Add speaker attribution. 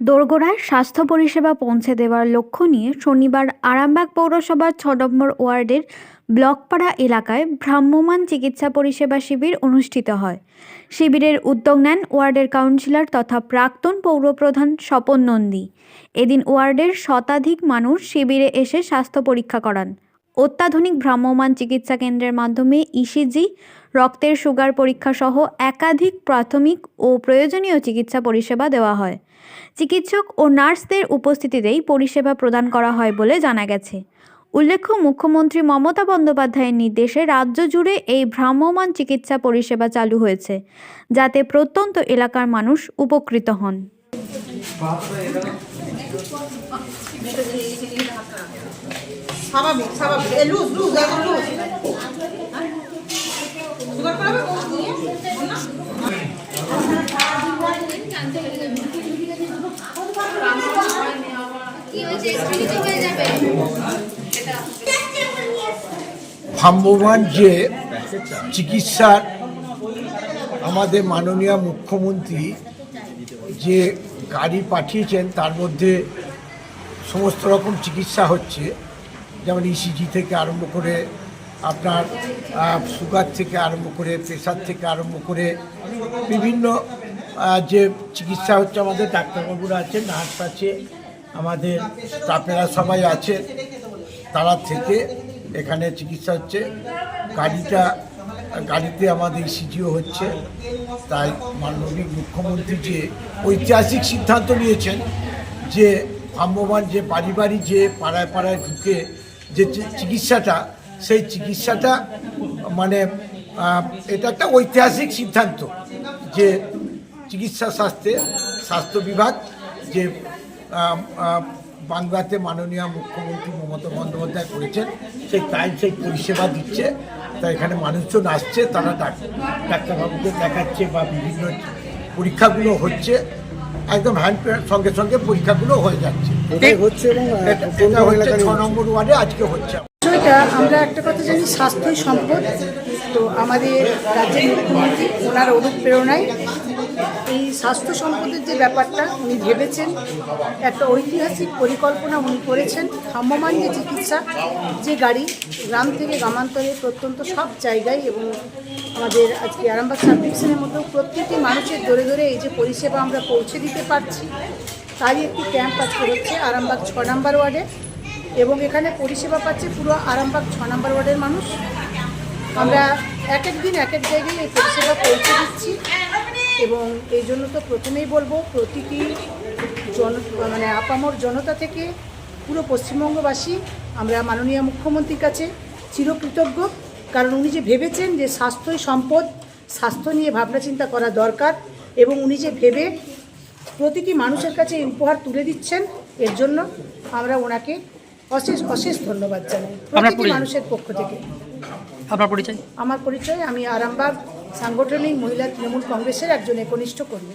Speaker 1: দোরগোড়ায় স্বাস্থ্য পরিষেবা পৌঁছে দেওয়ার লক্ষ্য নিয়ে শনিবার আরামবাগ পৌরসভার ছ নম্বর ওয়ার্ডের ব্লকপাড়া এলাকায় ভ্রাম্যমাণ চিকিৎসা পরিষেবা শিবির অনুষ্ঠিত হয়। শিবিরের উদ্যোগ নেন ওয়ার্ডের কাউন্সিলর তথা প্রাক্তন পৌরপ্রধান স্বপন নন্দী। এদিন ওয়ার্ডের শতাধিক মানুষ শিবিরে এসে স্বাস্থ্য পরীক্ষা করান। অত্যাধুনিক ভ্রাম্যমান চিকিৎসা কেন্দ্রের মাধ্যমে ইসিজি, রক্তের সুগার পরীক্ষা সহ একাধিক প্রাথমিক ও প্রয়োজনীয় চিকিৎসা পরিষেবা দেওয়া হয়। চিকিৎসক ও নার্সদের উপস্থিতিতেই পরিষেবা প্রদান করা হয় বলে জানা গেছে। উল্লেখ্য, মুখ্যমন্ত্রী মমতা বন্দ্যোপাধ্যায়ের নির্দেশে রাজ্য জুড়ে এই ভ্রাম্যমান চিকিৎসা পরিষেবা চালু হয়েছে, যাতে প্রত্যন্ত এলাকার মানুষ উপকৃত হন।
Speaker 2: স্বাভাবিক স্বাভাবিক। এ লুজ লুজ একদম লুজ। করাবে?
Speaker 3: ভ্রাম্যমান যে চিকিৎসার আমাদের মাননীয় মুখ্যমন্ত্রী যে গাড়ি পাঠিয়েছেন, তার মধ্যে সমস্ত রকম চিকিৎসা হচ্ছে। যেমন ইসিজি থেকে আরম্ভ করে আপনার সুগার থেকে আরম্ভ করে প্রেশার থেকে আরম্ভ করে বিভিন্ন যে চিকিৎসা হচ্ছে আমাদের, ডাক্তারবাবুরা আছে নার্স আছে, আমাদের স্টাফেরা সবাই আছে, তারা থেকে এখানে চিকিৎসা হচ্ছে। গাড়িটা, গাড়িতে আমাদের সিজিও হচ্ছে। তাই মাননীয় মুখ্যমন্ত্রী যে ঐতিহাসিক সিদ্ধান্ত নিয়েছেন যে ভ্রাম্যমান যে বাড়ি বাড়ি যে পাড়ায় পাড়ায় ঢুকে যে চিকিৎসাটা, সেই চিকিৎসাটা মানে এটা একটা ঐতিহাসিক সিদ্ধান্ত যে চিকিৎসা স্বাস্থ্যে, স্বাস্থ্য বিভাগ, যে বাংলাতে মাননীয় মুখ্যমন্ত্রী মমতা বন্দ্যোপাধ্যায় করেছেন, সেই তাই সেই পরিষেবা দিচ্ছে। তা এখানে মানুষজন আসছে, তারা ডাক- ডাক্তারবাবুকে দেখাচ্ছে বা বিভিন্ন পরীক্ষাগুলো হচ্ছে, একদম হ্যান্ড সঙ্গে সঙ্গে পরীক্ষাগুলো হয়ে যাচ্ছে।
Speaker 4: হচ্ছে
Speaker 3: এটা
Speaker 4: কোন
Speaker 3: এটা
Speaker 4: কোন
Speaker 3: হচ্ছে
Speaker 4: এলাকায়
Speaker 3: ছ নম্বর ওয়ার্ডে আজকে হচ্ছে।
Speaker 5: বিষয়টা আমরা একটা কথা জানি স্বাস্থ্যই সম্পদ। তো আমাদের রাজ্যের মুখ্যমন্ত্রী ওনার অনুপ্রেরণায় এই স্বাস্থ্য সম্পদের যে ব্যাপারটা উনি ভেবেছেন একটা ঐতিহাসিক পরিকল্পনা উনি করেছেন। ভ্রাম্যমান যে চিকিৎসা যে গাড়ি গ্রাম থেকে গ্রামান্তরে প্রত্যন্ত সব জায়গায় এবং আমাদের আজকে আরামবাগ সাব ডিভিশনের মতো প্রত্যেকটি মানুষের ধরে ধরে এই যে পরিষেবা আমরা পৌঁছে দিতে পারছি। তারই একটি ক্যাম্প আজকে হচ্ছে আরামবাগ ছ নম্বর ওয়ার্ডে এবং এখানে পরিষেবা পাচ্ছে পুরো আরামবাগ ছ নম্বর ওয়ার্ডের মানুষ। আমরা এক এক দিন এক এক জায়গায় এই পরিষেবা পৌঁছে দিচ্ছি এবং এই জন্য তো প্রথমেই বলব, প্রতিটি জন মানে আপামর জনতা থেকে পুরো পশ্চিমবঙ্গবাসী, আমরা মাননীয় মুখ্যমন্ত্রীর কাছে চিরকৃতজ্ঞ। কারণ উনি যে ভেবেছেন যে স্বাস্থ্যই সম্পদ, স্বাস্থ্য নিয়ে ভাবনা চিন্তা করা দরকার এবং উনি যে ভেবে প্রতিটি মানুষের কাছে এই উপহার তুলে দিচ্ছেন এর জন্য আমরা ওনাকে অশেষ অশেষ ধন্যবাদ জানাই প্রতিটি মানুষের পক্ষ থেকে।
Speaker 6: আপনার পরিচয়?
Speaker 5: আমার পরিচয় আমি আরামবাগ সাংগঠনিক মহিলা তৃণমূল কংগ্রেসের একজন একনিষ্ঠ কর্মী।